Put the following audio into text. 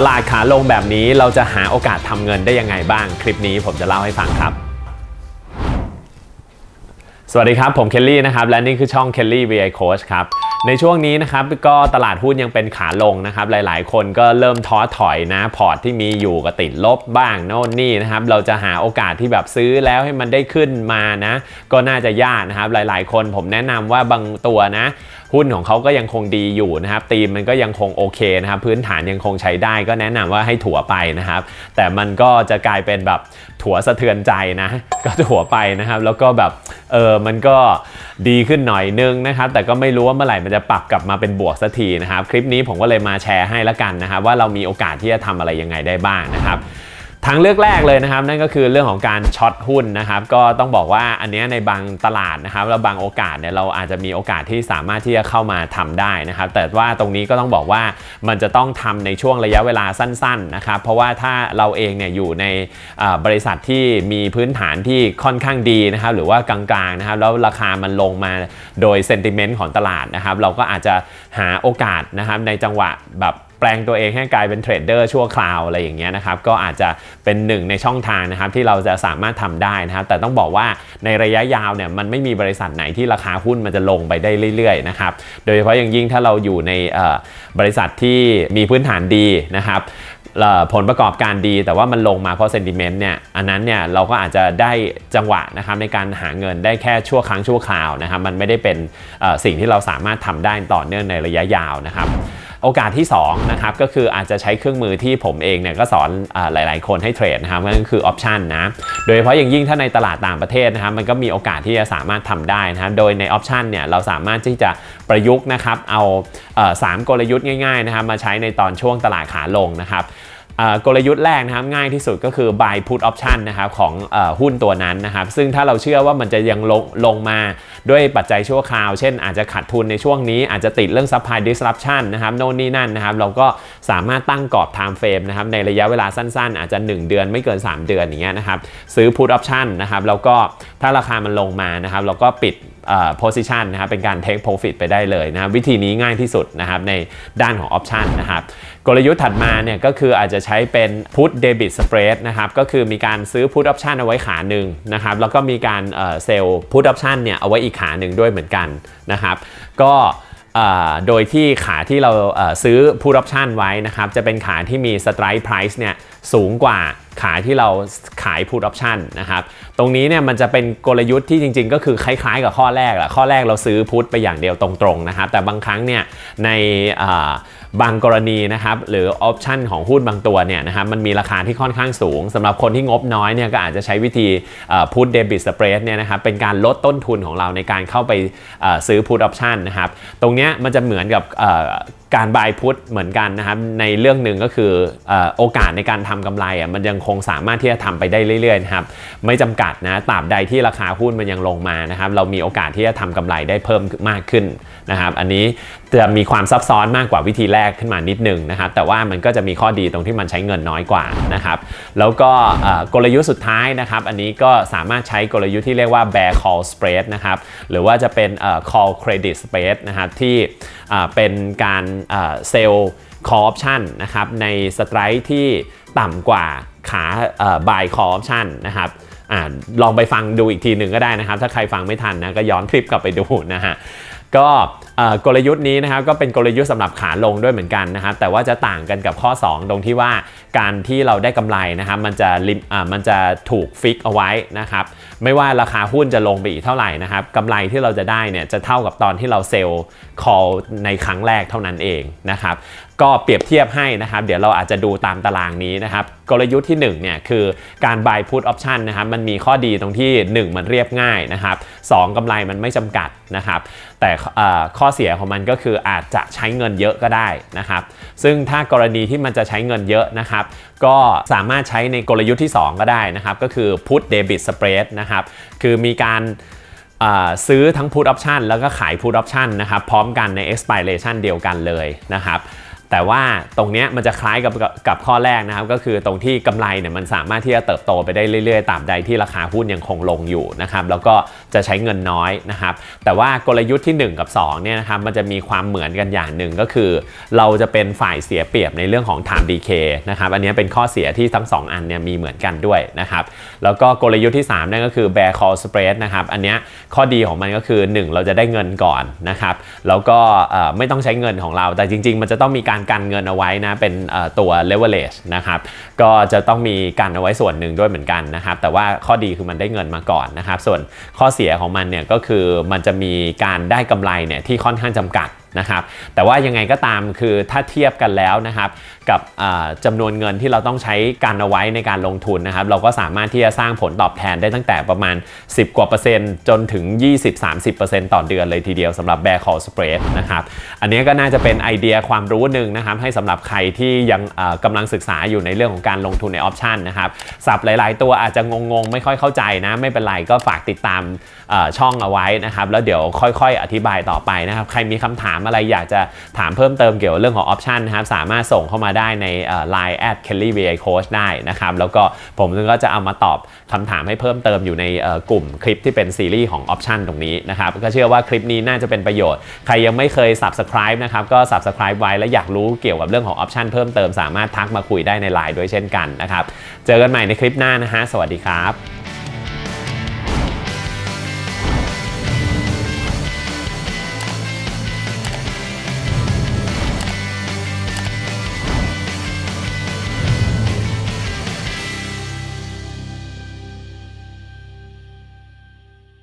ตลาดขาลงแบบนี้เราจะหาโอกาสทำเงินได้ยังไงบ้าง คลิปนี้ผมจะเล่าให้ฟังครับ สวัสดีครับ ผมเคลลี่นะครับ และนี่คือช่อง Kelly VI Coach ครับในช่วงนี้นะครับก็ตลาดหุ้นยังเป็นขาลงนะครับหลายๆ คนก็เริ่มท้อถอยนะพอร์ตที่มีอยู่ก็ติดลบบ้างโน่นนี่นะครับเราจะหาโอกาสที่แบบซื้อแล้วให้มันได้ขึ้นมานะ ก็น่าจะยากนะครับหลายๆ คนผมแนะนำว่าบางตัวนะหุ้นของเขาก็ยังคงดีอยู่นะครับตีมมันก็ยังคงโอเคนะครับพื้นฐานยังคงใช้ได้ก็แนะนำว่าให้ถั่วไปนะครับ แต่มันก็จะกลายเป็นแบบถั่วสะเทือนใจนะ ก็ถั่วไปนะครับ แล้วก็แบบเออมันก็ดีขึ้นหน่อยนึงนะครับ แต่ก็ไม่รู้ว่าเมื่อไหร่มันจะปรับกลับมาเป็นบวกสักทีนะครับ คลิปนี้ผมก็เลยมาแชร์ให้ละกันนะครับว่าเรามีโอกาสที่จะทำอะไรยังไงได้บ้างนะครับ ทางเลือกแรกเลยนะครับ นั่นก็คือเรื่องของการช็อตหุ้นนะครับ ก็ต้องบอกว่าอันนี้ในบางตลาดนะครับแล้วบางโอกาสเนี่ยเราอาจจะมีโอกาสที่สามารถที่จะเข้ามาทำได้นะครับ แต่ว่าตรงนี้ก็ต้องบอกว่ามันจะต้องทำในช่วงระยะเวลาสั้น ๆนะครับ เพราะว่าถ้าเราเองเนี่ยอยู่ในบริษัทที่มีพื้นฐานที่ค่อนข้างดีนะครับ หรือว่ากลางๆนะครับแล้วราคามันลงมาโดยเซนติเมนต์ของตลาดนะครับ เราก็อาจจะหาโอกาสนะครับในจังหวะแบบ แปลงตัวเองให้กลายเป็นเทรดเดอร์ชั่วคราวอะไรอย่างเงี้ยนะครับก็อาจจะเป็นหนึ่งในช่องทางนะครับที่เราจะสามารถทำได้นะครับแต่ต้องบอกว่าในระยะยาวเนี่ยมันไม่มีบริษัทไหนที่ราคาหุ้นมันจะลงไปได้เรื่อยๆนะครับโดยเฉพาะอย่างยิ่งถ้าเราอยู่ในบริษัทที่มีพื้นฐานดีนะครับผลประกอบการดีแต่ว่ามันลงมาเพราะเซนติเมนต์เนี่ยอันนั้นเนี่ยเราก็อาจจะได้จังหวะนะครับในการหาเงินได้แค่ชั่วครั้งชั่วคราวนะครับมันไม่ได้เป็นสิ่งที่เราสามารถทำได้ต่อเนื่องในระยะยาวนะครับ โอกาสที่2นะครับก็คืออาจจะใช้เครื่องมือที่ผมเองเนี่ยก็สอนอหลาย ๆ คนให้เทรดนะครับนั่นก็คือออปชันนะโดยเฉพาะอย่างยิ่งถ้าในตลาดต่างประเทศนะครับมันก็มีโอกาสที่จะสามารถทำได้นะครับโดยในออปชันเนี่ยเราสามารถที่จะประยุกต์นะครับเอาสามกลยุทธ์ง่าย ๆ นะครับมาใช้ในตอนช่วงตลาดขาลงนะครับ กลยุทธ์แรกนะครับง่ายที่สุดก็คือ buy put option นะครับของอหุ้นตัวนั้นนะครับซึ่งถ้าเราเชื่อว่ามันจะยังลงลงมาด้วยปัจจัยชั่วคราว เช่นอาจจะขาดทุนในช่วงนี้อาจจะติดเรื่อง supply disruption นะครับโน่นนี่นั่นนะครับเราก็ สามารถตั้งกรอบ time frame นะครับในระยะเวลาสั้นๆ อาจจะ 1 เดือนไม่เกิน 3 เดือนอย่างเงี้ยนะครับซื้อ put option นะครับแล้วก็ถ้าราคามันลงมานะครับเราก็ปิดโพซิชันนะครับเป็นการ take profit ไปได้เลยนะครับวิธีนี้ง่ายที่สุดนะครับในด้านของ option นะครับกลยุทธ์ถัดมาเนี่ยก็คืออาจจะใช้เป็น put debit spread นะครับก็คือมีการซื้อ put option เอาไว้ขาหนึ่งนะครับแล้วก็มีการเซลล์ put option เนี่ยเอาไว้อีกขาหนึ่งด้วยเหมือนกันนะครับก็ โดยที่ขาที่เราซื้อผู้รับชั่นไว้นะครับ จะเป็นขาที่มีสไตร์ไพรซ์เนี่ยสูงกว่า ขายที่เราขาย put option นะครับ ตรงนี้เนี่ยมันจะเป็นกลยุทธ์ที่จริง ๆ ก็คือคล้ายๆ กับข้อแรกแหละข้อแรกเราซื้อ put ไปอย่างเดียวตรงๆนะครับแต่บางครั้งเนี่ยในบางกรณีนะครับหรือออปชันของหุ้นบางตัวเนี่ยนะครับมันมีราคาที่ค่อนข้างสูงสำหรับคนที่งบน้อยเนี่ยก็อาจจะใช้วิธีอ่า put debit spread เนี่ยนะครับเป็นการลดต้นทุนของเราในการเข้าไปซื้อ put option นะครับตรงนี้มันจะเหมือนกับ การบายพุทเหมือนกันนะครับในเรื่องหนึ่งก็คือออโอกาสในการทำกำไรอะมันยังคงสามารถที่จะทำไปได้เรื่อยๆนะครับไม่จำกัดนะตราบใดที่ราคาหุ้นมันยังลงมานะครับเรามีโอกาสที่จะทำกำไรได้เพิ่มมากขึ้นนะครับอันนี้จะมีความซับซ้อนมากกว่าวิธีแรกขึ้นมานิดนึงนะครับแต่ว่ามันก็จะมีข้อดีตรงที่มันใช้เงินน้อยกว่านะครับแล้วก็กลยุทธ์สุดท้ายนะครับอันนี้ก็สามารถใช้กลยุทธ์ที่เรียกว่า bear call spread นะครับหรือว่าจะเป็น call credit spread นะครับที่เป็นการเซลล์คอออปชันนะครับในสไตร์ที่ต่ำกว่าขาเอ่อออปชันนะครับอลองไปฟังดูอีกทีหนึ่งก็ได้นะครับ ถ้าใครฟังไม่ทันนะก็ย้อนคลิปกลับไปดูนะฮะก็ กลยุทธ์นี้นะครับก็เป็นกลยุทธ์สำหรับขาลงด้วยเหมือนกันนะครับแต่ว่าจะต่างกันกับข้อ 2 ตรงที่ว่าการที่เราได้กำไรนะครับมันจะลิมมันจะถูกฟิกเอาไว้นะครับไม่ว่าราคาหุ้นจะลงไปอีกเท่าไหร่นะครับกำไรที่เราจะได้เนี่ยจะเท่ากับตอนที่เราเซลล์ call ในครั้งแรกเท่านั้นเองนะครับก็เปรียบเทียบให้นะครับ เดี๋ยวเราอาจจะดูตามตารางนี้นะครับ กลยุทธ์ที่1เนี่ยคือการ buy put option นะครับ มันมีข้อดีตรงที่ 1 มันเรียบง่ายนะครับ2กำไรมันไม่จำกัดนะครับ แต่เอ่อข้อเสียของมันก็คืออาจจะใช้เงินเยอะก็ได้นะครับ ซึ่งถ้ากรณีที่มันจะใช้เงินเยอะนะครับ ก็สามารถใช้ในกลยุทธ์ที่ 2 ก็ได้นะครับ ก็คือ put debit spread นะครับ คือมีการซื้อทั้ง put option แล้วก็ขาย put option นะครับ พร้อมกันใน expiration เดียวกันเลยนะครับ แต่ว่าตรงนี้มันจะคล้ายกับกับข้อแรกนะครับ ก็คือตรงที่กำไรเนี่ยมันสามารถที่จะเติบโตไปได้เรื่อยๆตาบใดที่ราคาหุ้นยังคงลงอยู่นะครับแล้วก็จะใช้เงินน้อยนะครับ แต่ว่ากลยุทธ์ที่ 1 กับ2เนี่ยนะครับมันจะมีความเหมือนกันอย่างหนึ่งก็คือ เราจะเป็นฝ่ายเสียเปรียบในเรื่องของ time decay นะครับอันนี้เป็นข้อเสียที่ทั้ง 2 อันเนี่ยมีเหมือนกันด้วยนะครับแล้วก็กลยุทธ์ที่3นั่นก็คือ bear call spread นะครับอันนี้ข้อดีของมันก็คือ 1 เราจะได้เงินก่อนนะครับแล้วก็ไม่ต้องใช้เงินของเราแต่จริง ๆ มันจะต้องมีการกันเงินเอาไว้นะเป็นตัว leverage นะครับก็จะต้องมีกันเอาไว้ส่วนหนึ่งด้วยเหมือนกันนะครับแต่ว่าข้อดีคือมันได้เงินมาก่อนนะครับส่วนข้อเสียของมันเนี่ยก็คือมันจะมีการได้กำไรเนี่ยที่ค่อนข้างจำกัด นะครับแต่ว่ายังไงก็ตามคือถ้าเทียบกันแล้วนะครับกับอ่าจำนวนเงินที่เราต้องใช้การเอาไว้ในการลงทุนนะครับเราก็สามารถที่จะสร้างผลตอบแทนได้ตั้งแต่ประมาณ 10 กว่าเปอร์เซ็นต์จนถึง 20-30%ต่อเดือนเลยทีเดียวสำหรับ Bear Call Spread นะครับอันนี้ก็น่าจะเป็นไอเดียความรู้หนึ่งนะครับให้สำหรับใครที่ยังอ่ากำลังศึกษาอยู่ในเรื่องของการลงทุนในออปชันนะครับสับหลาย ๆ ตัวอาจจะงงๆ ไม่ค่อยเข้าใจนะ ไม่เป็นไรก็ฝากติดตามช่องเอาไว้นะครับแล้วเดี๋ยวค่อย ๆ อธิบายต่อไปนะครับใครมีคำถามอะไรอยากจะถามเพิ่มเติมเกี่ยวกับเรื่องของออปชันนะครับสามารถส่งเข้ามาได้ใน Line at Kelly VI Coach ได้นะครับแล้วก็ผมก็จะเอามาตอบคำถามให้เพิ่มเติมอยู่ในกลุ่มคลิปที่เป็นซีรีส์ของออปชันตรงนี้นะครับก็เชื่อว่าคลิปนี้น่าจะเป็นประโยชน์ ใครยังไม่เคย subscribe นะครับก็ subscribe ไว้และอยากรู้เกี่ยวกับเรื่องของออปชันเพิ่มเติมสามารถทักมาคุยได้ใน Line ด้วยเช่นกันนะครับเจอกันใหม่ในคลิปหน้านะฮะสวัสดีครับ